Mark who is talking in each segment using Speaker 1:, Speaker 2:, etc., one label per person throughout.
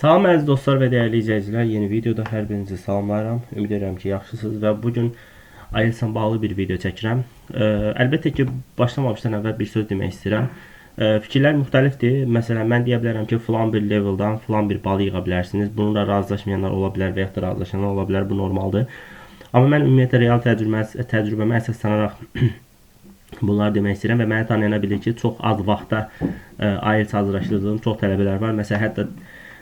Speaker 1: Salam əziz dostlar və dəyərli izləyicilər, yeni videoda hər birinizi salamlayıram. Ümid edirəm ki, yaxşısınız və bu gün IELTS-la bağlı bir video çəkirəm. Ə, əlbəttə ki, başlamamışdan əvvəl bir söz demək istəyirəm. Ə, fikirlər müxtəlifdir. Məsələn, mən deyə bilərəm ki, filan bir leveldan filan bir bal yığa bilərsiniz. Bununla razılaşmayanlar ola bilər və ya da razılaşanlar ola bilər. Bu normaldır. Amma mən ümumiyyətlə real təcrübəmə, təcrübəmə əsaslanaraq bunları demək istəyirəm və məni tanıyana bilir ki, çox az vaxtda ə, IELTS hazırlaşdırdığım çox tələbələr var. Məsələn, hətta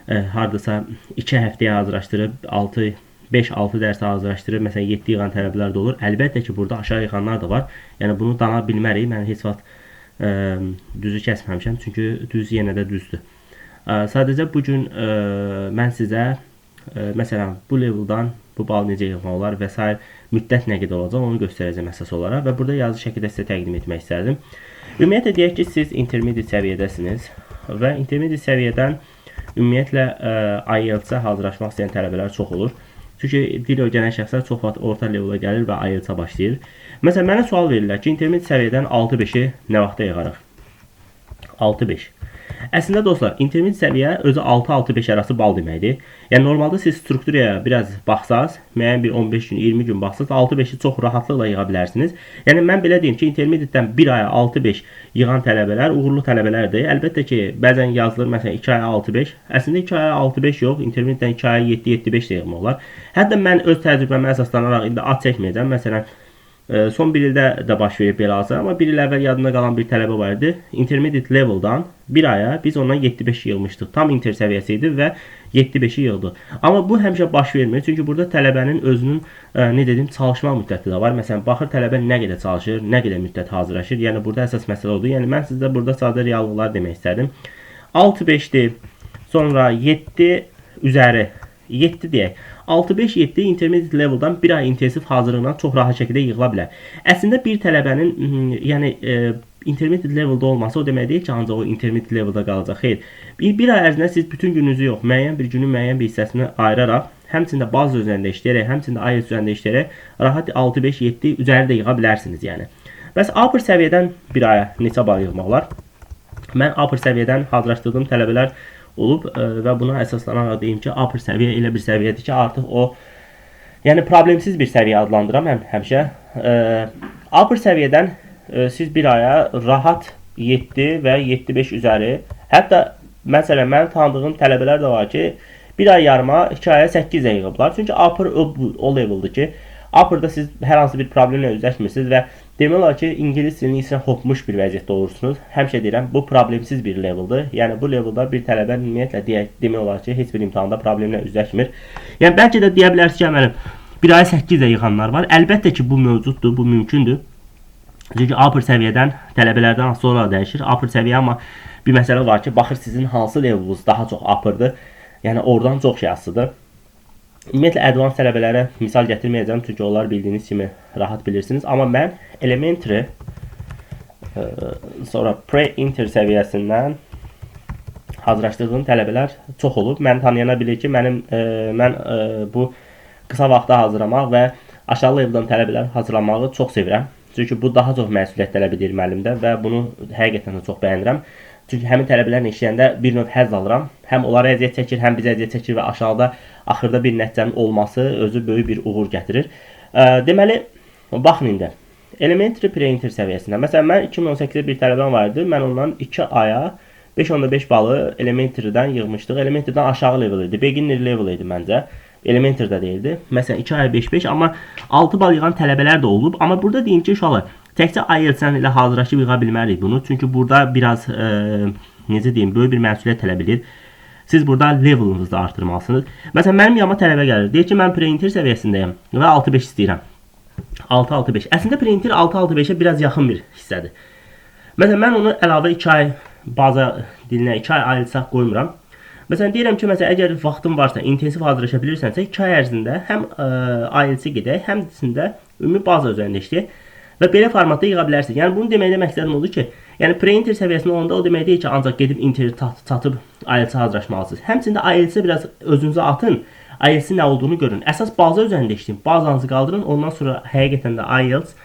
Speaker 1: ə, hardasa 2 həftəyə hazırlaşdırıb 6 5-6 dərs hazırlaşdırıb məsələn 7 yığan tələbələr də olur. Əlbəttə ki, burada aşağı yığanlar da var. Yəni bunu dana bilmərik. Mən heç vaxt ə, düzü kəsməmişəm, çünki düz yenə də düzdür. Ə, sadəcə bu gün ə, mən sizə ə, məsələn bu leveldan bu bal necə yığmaq olar və s. müddət nə qədər olacaq onu göstərəcəm əsas olaraq və burada yazı şəkildə sizə təqdim etmək istərdim. Ümumiyyətlə deyək ki, siz intermediate səviyyədəsiniz və intermediate səviyyədən Ümumiyyətlə ə, IELTS-ə hazırlaşmaq istəyən tələbələr çox olur. Çünki dil öyrənən şəxslər çox vaxt orta levela gəlir və IELTS-a başlayır. Məsələn, mənə sual verirlər ki, intermediate səviyyədən 6-5-i nə vaxtda yığarıq? 6-5. Əslində dostlar, intermediate səviyyə özü 6-6-5 arası bal deməkdir. Yəni normalda siz strukturaya biraz baxsaz, müəyyən bir 15 gün, 20 gün baxsaz 6-5-i çox rahatlıqla yığa bilərsiniz. Yəni mən belə deyim ki, intermediate-dən 1 aya 6-5 yığan tələbələr uğurlu tələbələrdir. Əlbəttə ki, bəzən yazılır məsələn 2 aya 6-5. Əslində 2 aya 6-5 yox, intermediate-dən 2 aya 7-7-5 də yığmaq olar. Hətta mən öz təcrübəmə əsaslanaraq indi ad çəkməyəcəm. Məsələn, Son bir ildə də baş verib belə hazır, amma bir il əvvəl yadında qalan bir tələbə var idi. Intermediate level'dan bir aya biz ondan 7-5 yığmışdıq. Tam inter səviyyəsi idi və 7-5-i yığdı. Amma bu həmişə baş vermir. Çünki burada tələbənin özünün ə, nə dedim, çalışma müddəti də var. Məsələn, baxır tələbə nə qədər çalışır, nə qədər müddət hazırlaşır. Yəni burada əsas məsələ odur. Yəni mən sizə burada sadə reallıqlar demək istədim. 6-5-dir. Sonra 7 üzəri 7 deyək. 6-5-7 intermediate level'dan bir ay intensiv hazırlıqla çox rahat şəkildə yığıla bilər. Əslində bir tələbənin yəni e, intermediate level'da olması o demək deyil ki, ancaq o intermediate level'da qalacaq. Xeyr. Bir, bir ay ərzində siz bütün gününüzü yox, müəyyən bir günün müəyyən bir hissəsini ayıraraq, həmçində bazı üzərində işləyərək, həmçində IELTS üzərində işləyərək rahat 6-5-7 üzəri də yığa bilərsiniz yəni. Bəs upper səviyyədən bir aya neçə bal yığmaq olar? Mən upper səviyyədən hazırlaşdırdığım tələbələr olub e, və buna əsaslanaraq deyim ki, upper səviyyə elə bir səviyyədir ki, artıq o yəni problemsiz bir səviyyə adlandıram həm həmişə. E, upper səviyyədən e, siz bir aya rahat 7 və 7-5 üzəri, hətta məsələn mənim tanıdığım tələbələr də var ki, bir ay yarıma 2 aya 8 yığıblar. Çünki upper o leveldir ki, upperda siz hər hansı bir problemlə üzləşmirsiniz və Demək olar ki, ingilis dilini isə hopmuş bir vəziyyətdə olursunuz. Həmişə deyirəm, bu problemsiz bir leveldir. Yəni bu levelda bir tələbə ümumiyyətlə deyək, demək olar ki, heç bir imtahanda problemlə üzləşmir. Yəni bəlkə də deyə bilərsiniz ki, mənim bir ay 8 də yığanlar var. Əlbəttə ki, bu mövcuddur, bu mümkündür. Çünki upper səviyyədən tələbələrdən sonra dəyişir. Upper səviyyə amma bir məsələ var ki, baxır sizin hansı leveliniz daha çox upperdır. Yəni oradan çox şey asılıdır. Ümumiyyətlə advans tələbələrə misal gətirməyəcəm, çünki onlar bildiyiniz kimi rahat bilirsiniz. Amma mən elementary ə, e, sonra pre-inter səviyyəsindən hazırlaşdırdığım tələbələr çox olub. Məni tanıyana bilir ki, mənim ə, e, mən ə, e, bu qısa vaxtda hazırlamaq və aşağı leveldən tələbələr hazırlamağı çox sevirəm. Çünki bu daha çox məsuliyyət tələb edir müəllimdə və bunu həqiqətən də çox bəyənirəm. Çünki həmin tələbələrlə işləyəndə bir növ həzz alıram. Həm onlara əziyyət çəkir, həm bizə əziyyət çəkir və aşağıda axırda bir nəticənin olması özü böyük bir uğur gətirir. Deməli, baxın indi. Elementary pre-inter səviyyəsində. Məsələn, mən 2018-də bir tələbəm var idi. Mən ondan 2 aya 5.5 balı Elementary'dən yığmışdıq. Elementary'dən aşağı level idi. Beginner level idi məncə. Elementary-də deyildi. Məsələn, 2 aya 5-5, amma 6 bal yığan tələbələr də olub. Amma burada deyim ki, uşaqlar, Təkcə IELTS-lə ilə hazırlaşıb yığa bilmərik bunu. Çünki burada biraz e, necə deyim, böyük bir məsuliyyət tələb edir. Siz burada levelinizi də artırmalısınız. Məsələn, mənim yanıma tələbə gəlir. Deyir ki, mən pre-inter səviyyəsindəyəm və 6-5 istəyirəm. 6-6-5. Əslində pre-inter 6-6-5-ə biraz yaxın bir hissədir. Məsələn, mən onu əlavə 2 ay baza dilinə 2 ay IELTS-ə qoymuram. Məsələn, deyirəm ki, məsələn, əgər vaxtın varsa, intensiv hazırlaşa bilirsənsə, 2 ay ərzində həm IELTS-i gedək, həm də ümumi baza üzərində işləyək. Və belə formatda yığa bilərsiniz. Yəni bunu deməkdə məqsədim odur ki, yəni pre-inter səviyyəsində olanda o demək deyil ki, ancaq gedib interi çatıb IELTS-ə hazırlaşmalısınız. Həmçində IELTS-ə biraz özünüzü atın. IELTS-in nə olduğunu görün. Əsas baza üzərində işləyin. Bazanızı qaldırın. Ondan sonra həqiqətən də IELTS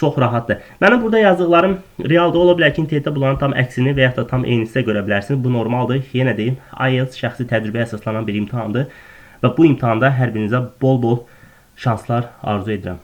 Speaker 1: çox rahatdır. Mənim burada yazdıqlarım realda ola bilər ki, internetdə bunların tam əksini və ya da tam eynisi də görə bilərsiniz. Bu normaldır. Yenə deyim, IELTS şəxsi təcrübəyə əsaslanan bir imtahandır və bu imtahanda hər birinizə bol-bol şanslar arzu edirəm.